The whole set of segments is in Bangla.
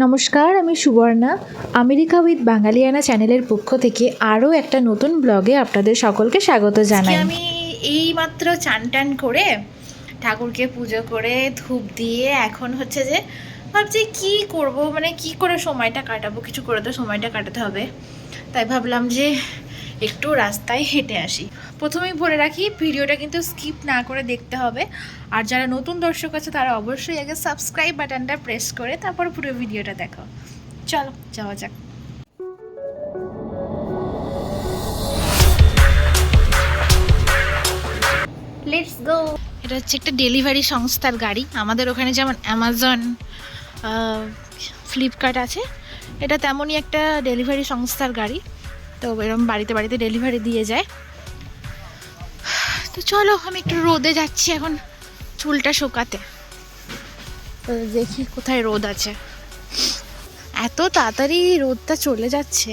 নমস্কার, আমি সুবর্ণা। আমেরিকা উইথ বাঙালিয়ানা চ্যানেলের পক্ষ থেকে আরও একটা নতুন ব্লগে আপনাদের সকলকে স্বাগত জানাই। আমি এই মাত্র চান টান করে ঠাকুরকে পুজো করে ধূপ দিয়ে এখন হচ্ছে যে ভাবছি কি করব মানে কি করে সময়টা কাটাবো, কিছু করে তো সময়টা কাটাতে হবে। তাই ভাবলাম যে একটু রাস্তায় হেঁটে আসি। প্রথমেই বলে রাখি ভিডিওটা কিন্তু স্কিপ না করে দেখতে হবে। আর যারা নতুন দর্শক আছে তারা অবশ্যই আগে সাবস্ক্রাইব বাটনটা প্রেস করে তারপর পুরো ভিডিওটা দেখো। চলো যাওয়া যাক। লেটস গো এটা হচ্ছে একটা ডেলিভারি সংস্থার গাড়ি। আমাদের ওখানে যেমন অ্যামাজন ফ্লিপকার্ট আছে এটা তেমনই একটা ডেলিভারি সংস্থার গাড়ি। তো এরকম বাড়িতে বাড়িতে ডেলিভারি দিয়ে যায়। তো চলো, আমি একটু রোদে যাচ্ছি এখন, চুলটা শুকাতে। তো দেখি কোথায় রোদ আছে। এত তাড়াতাড়ি রোদটা চলে যাচ্ছে।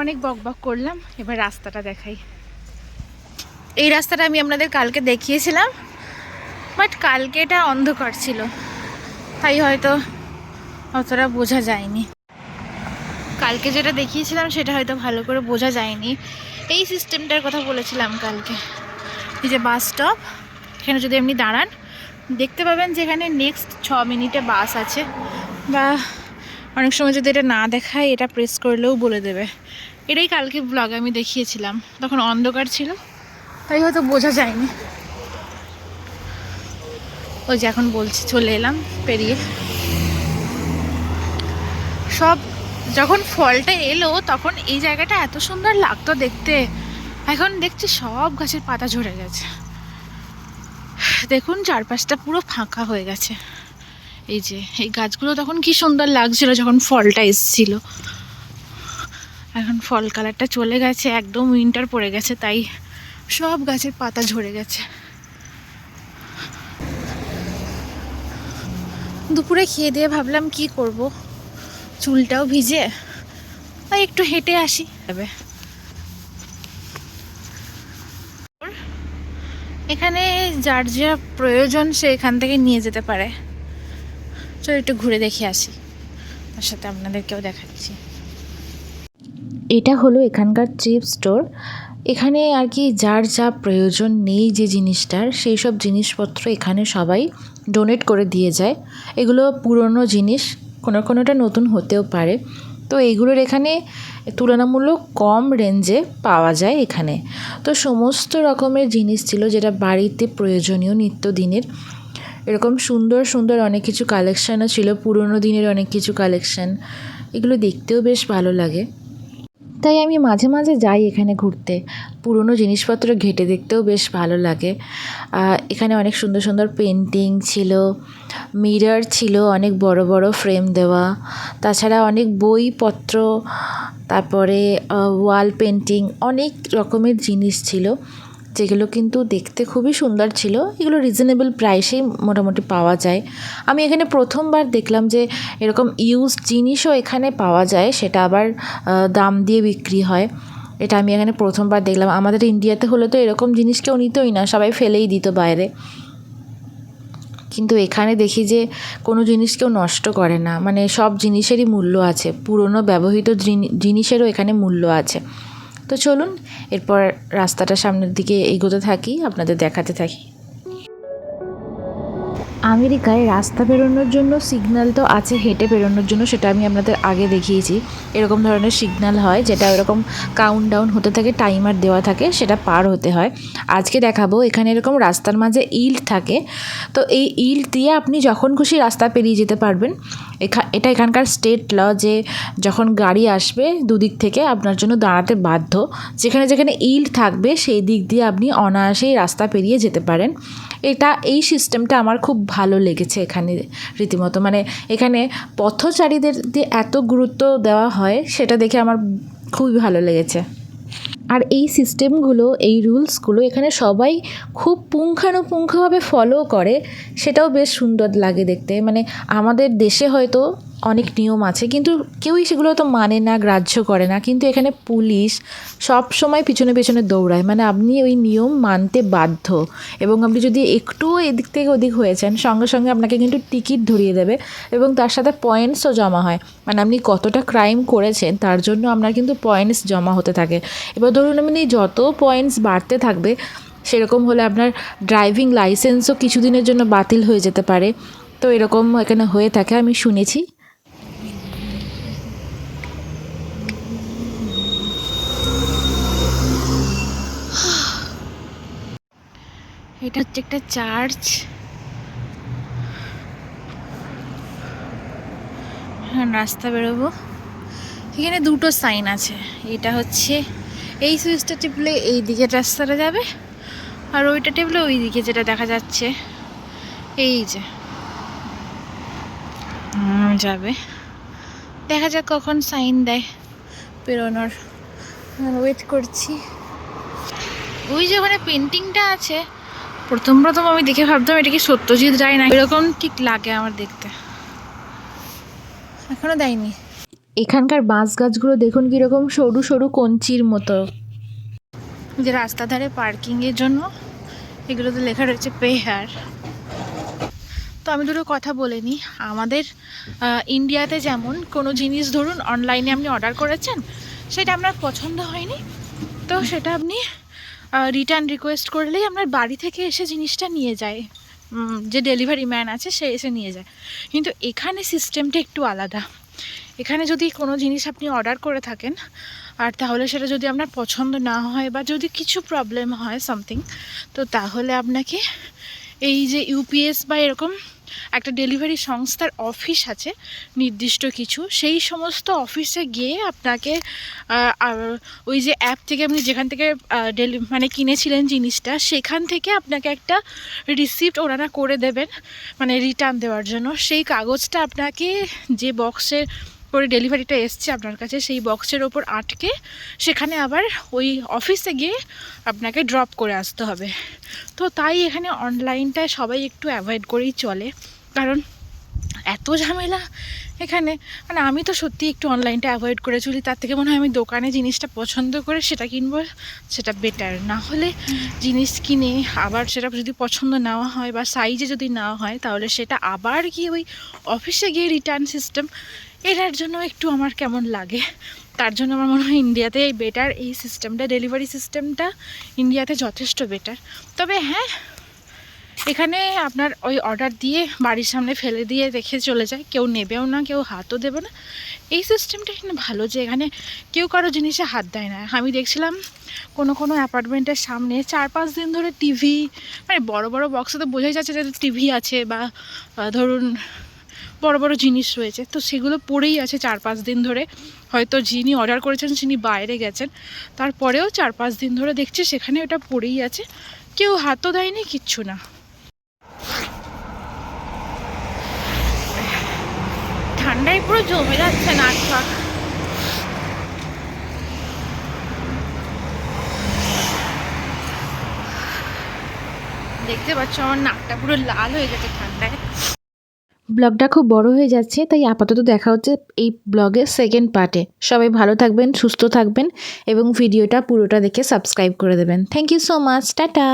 অনেক বকবক করলাম, এবার রাস্তাটা দেখাই। এই রাস্তাটা আমি আপনাদের কালকে দেখিয়েছিলাম, বাট কালকে এটা অন্ধকার ছিল। তাই হয়তো অতটা বোঝা যায়নি। কালকে যেটা দেখিয়েছিলাম সেটা হয়তো ভালো করে বোঝা যায়নি। এই সিস্টেমটার কথা বলেছিলাম কালকে। এই যে বাস স্টপ এখানে যদি এমনি দাঁড়ান, দেখতে পাবেন যে এখানে নেক্সট ছ মিনিটে বাস আছে। বা অনেক সময় যদি এটা না দেখায়, এটা প্রেস করলেও বলে দেবে। এটাই কালকে ব্লগে আমি দেখিয়েছিলাম। তখন অন্ধকার ছিল, তাই হয়তো বোঝা যায়নি। ওই যে এখন বলছি, চলে এলাম, পেরিয়ে। সব যখন ফলটা এলো, তখন এই জায়গাটা এত সুন্দর লাগতো দেখতে। এখন দেখছি সব গাছের পাতা ঝরে গেছে। দেখুন, চারপাশটা পুরো ফাঁকা হয়ে গেছে। এই যে, এই গাছগুলো তখন কি সুন্দর লাগছিল যখন ফলটা এসছিল। এখন ফল কালারটা চলে গেছে, একদম উইন্টার পড়ে গেছে, তাই সব গাছের পাতা ঝরে গেছে। দুপুরে খেয়ে দিয়ে ভাবলাম কি করব? চুলটাও ভিজে, তাই একটু হেঁটে আসি তবে এখানে যার যা প্রয়োজন সে এখান থেকে নিয়ে যেতে পারে। চল একটু ঘুরে দেখে আসি, তার সাথে আপনাদেরকেও দেখাচ্ছি। এটা হলো এখানকার চিপ স্টোর এখানে আর কি যার যা প্রয়োজন নেই যে জিনিসটার, সেই সব জিনিসপত্র এখানে সবাই ডোনেট করে দিয়ে যায়। এগুলো পুরনো জিনিস কোনো কোনোটা নতুন হতেও পারে। তো এইগুলোর এখানে তুলনামূলক কম রেঞ্জে পাওয়া যায় এখানে। তো সমস্ত রকমের জিনিস ছিল যেটা বাড়িতে প্রয়োজনীয় নিত্যদিনের এরকম সুন্দর সুন্দর অনেক কিছু কালেকশানও ছিল, পুরনো দিনের অনেক কিছু কালেকশান এগুলো দেখতেও বেশ ভালো লাগে। তাই আমি মাঝে মাঝে যাই এখানে ঘুরতে। পুরনো জিনিসপত্র ঘেটে দেখতেও বেশ ভালো লাগে। এখানে অনেক সুন্দর সুন্দর পেন্টিং ছিল মিরর ছিল, অনেক বড় বড় ফ্রেম দেওয়া। তাছাড়া অনেক বইপত্র, তারপরে ওয়াল পেন্টিং অনেক রকমের জিনিস ছিল। যেগুলো কিন্তু দেখতে খুবই সুন্দর ছিল, এগুলো রিজনেবল প্রাইসেই মোটামুটি পাওয়া যায়। আমি এখানে প্রথমবার দেখলাম যে এরকম ইউজ জিনিসও এখানে পাওয়া যায়, সেটা আবার দাম দিয়ে বিক্রি হয়। এটা আমি এখানে প্রথমবার দেখলাম। আমাদের ইন্ডিয়াতে হলে তো এরকম জিনিস কেউ নিতই না, সবাই ফেলেই দিত বাইরে। কিন্তু এখানে দেখি যে কোনো জিনিস কেউ নষ্ট করে না মানে সব জিনিসেরই মূল্য আছে, পুরনো ব্যবহৃত জিনিসেরও এখানে মূল্য আছে। তো চলুন এরপর রাস্তাটা সামনের দিকে এগোতে থাকি আপনাদের দেখাতে থাকি। আমেরিকায় রাস্তা বেরোনোর জন্য সিগন্যাল তো আছে, হেঁটে বেরোনোর জন্য, সেটা আমি আপনাদের আগে দেখিয়েছি। এরকম ধরনের সিগন্যাল হয়, যেটা এরকম কাউন্ট ডাউন হতে থাকে টাইমার দেওয়া থাকে, সেটা পার হতে হয়। আজকে দেখাবো, এখানে এরকম রাস্তার মাঝে ইল্ট থাকে। তো এই ইল্ট দিয়ে আপনি যখন খুশি রাস্তা পেরিয়ে যেতে পারবেন। এখা, এটা এখানকার স্টেট ল যে যখন গাড়ি আসবে দুদিক থেকে, আপনার জন্য দাঁড়াতে বাধ্য। যেখানে যেখানে ইল্ট থাকবে, সেই দিক দিয়ে আপনি অনায়াসেই রাস্তা পেরিয়ে যেতে পারেন। এটা, এই সিস্টেমটা আমার খুব ভালো লেগেছে এখানে রীতিমতো। মানে এখানে পথচারীদের যে এত গুরুত্ব দেওয়া হয়, সেটা দেখে আমার খুবই ভালো লেগেছে। আর এই সিস্টেমগুলো এই রুলসগুলো এখানে সবাই খুব পুঙ্খানুপুঙ্খভাবে ফলো করে, সেটাও বেশ সুন্দর লাগে দেখতে। মানে আমাদের দেশে হয়তো অনেক নিয়ম আছে, কিন্তু কেউই সেগুলো তো মানে না, গ্রাহ্য করে না। কিন্তু এখানে পুলিশ সব সময় পিছনে পিছনে দৌড়ায়। মানে আপনি ওই নিয়ম মানতে বাধ্য। এবং আপনি যদি একটু এদিক থেকে ওদিক হয়েছেন সঙ্গে সঙ্গে আপনাকে কিন্তু টিকিট ধরিয়ে দেবে এবং তার সাথে পয়েন্টসও জমা হয়। মানে আপনি কতটা ক্রাইম করেছেন, তার জন্য আপনার কিন্তু পয়েন্টস জমা হতে থাকে। এবার ধরুন আপনি যত পয়েন্টস বাড়তে থাকবে, সেরকম হলে আপনার ড্রাইভিং লাইসেন্সও কিছুদিনের জন্য বাতিল হয়ে যেতে পারে। তো এরকম এখানে হয়ে থাকে, আমি শুনেছি। এটা হচ্ছে একটা চার্চ। রাস্তা বেরোবো। এখানে দুটো সাইন আছে। এটা হচ্ছে এই সুইচটা টিপলে এই দিকে রাস্তাটা যাবে, আর ওইটা টিপলে ওই দিকে যেটা দেখা যাচ্ছে, এই যে। যাবে। দেখা যাক কখন সাইন দেয় বেরোনোর। ওয়েট করছি। ওই যে ওখানে পেন্টিংটা আছে প্রথম প্রথম আমি দেখে ভাবতাম এটা কি সত্যজিৎ রায় না এরকম ঠিক লাগে আমার দেখতে। এখনও দেয়নি। এখানকার বাঁশ গাছগুলো দেখুন কীরকম সরু সরু কঞ্চির মতো। যে রাস্তা ধারে পার্কিংয়ের জন্য এগুলোতে লেখা রয়েছে পেহার। তো আমি দুটো কথা বলে নিই। আমাদের ইন্ডিয়াতে যেমন কোনো জিনিস ধরুন অনলাইনে আপনি অর্ডার করেছেন সেটা আপনার পছন্দ হয়নি তো সেটা আপনি রিটার্ন রিকোয়েস্ট করলেই আপনার বাড়ি থেকে এসে জিনিসটা নিয়ে যায় যে ডেলিভারি ম্যান আছে, সে এসে নিয়ে যায়। কিন্তু এখানে সিস্টেমটা একটু আলাদা। এখানে যদি কোনো জিনিস আপনি অর্ডার করে থাকেন, আর তাহলে সেটা যদি আপনার পছন্দ না হয় বা যদি কিছু প্রবলেম হয় সামথিং তো তাহলে আপনাকে এই যে ইউপিএস বা এরকম একটা ডেলিভারি সংস্থার অফিস আছে, নির্দিষ্ট কিছু। সেই সমস্ত অফিসে গিয়ে আপনাকে ওই যে অ্যাপ থেকে আপনি যেখান থেকে ডেলি মানে কিনেছিলেন জিনিসটা, সেখান থেকে আপনাকে একটা রিসিপ্ট ওনারা করে দেবেন মানে রিটার্ন দেওয়ার জন্য। সেই কাগজটা আপনাকে যে বক্সে করে ডেলিভারিটা এসছে আপনার কাছে, সেই বক্সের ওপর আটকে সেখানে আবার ওই অফিসে গিয়ে আপনাকে ড্রপ করে আসতে হবে। তো তাই এখানে অনলাইনটায় সবাই একটু অ্যাভয়েড করেই চলে। কারণ এত ঝামেলা এখানে। মানে আমি তো সত্যি একটু অনলাইনটা অ্যাভয়েড করে চলি, তার থেকে মনে হয় আমি দোকানে জিনিসটা পছন্দ করে সেটা কিনবো, সেটা বেটার না হলে জিনিস কিনে আবার সেটা যদি পছন্দ নেওয়া হয় বা সাইজে যদি নেওয়া হয়, তাহলে সেটা আবার গিয়ে ওই অফিসে গিয়ে রিটার্ন সিস্টেম এটার জন্য একটু আমার কেমন লাগে? তার জন্য আমার মনে হয় ইন্ডিয়াতে এই বেটার এই সিস্টেমটা ডেলিভারি সিস্টেমটা ইন্ডিয়াতে যথেষ্ট বেটার তবে হ্যাঁ এখানে আপনার ওই অর্ডার দিয়ে বাড়ির সামনে ফেলে দিয়ে রেখে চলে যায়। কেউ নেবেও না, কেউ হাতও দেবে না। এই সিস্টেমটা এখানে ভালো যে এখানে কেউ কারও জিনিসে হাত দেয় না। আমি দেখছিলাম কোনো কোনো অ্যাপার্টমেন্টের সামনে চার পাঁচ দিন ধরে টিভি মানে বড় বড় বক্সে তো বোঝাই যাচ্ছে যে টিভি আছে বা ধরুন বড় বড় জিনিস রয়েছে। তো সেগুলো পড়েই আছে চার পাঁচ দিন ধরে। হয়তো যিনি অর্ডার করেছেন তিনি বাইরে গেছেন। তারপরেও চার পাঁচ দিন ধরে দেখছি সেখানে ওটা পড়েই আছে। কেউ হাতও দেয়নি, কিচ্ছু না। ঠান্ডায় পুরো জমে যাচ্ছে নাক ফাক দেখতে পাচ্ছ আমার নাকটা পুরো লাল হয়ে গেছে ঠান্ডায়। ব্লগটা খুব বড় হয়ে যাচ্ছে, তাই আপাতত দেখা হচ্ছে এই ব্লগের সেকেন্ড পার্টে সবাই ভালো থাকবেন, সুস্থ থাকবেন এবং ভিডিওটা পুরোটা দেখে সাবস্ক্রাইব করে দেবেন। Thank you so much tata!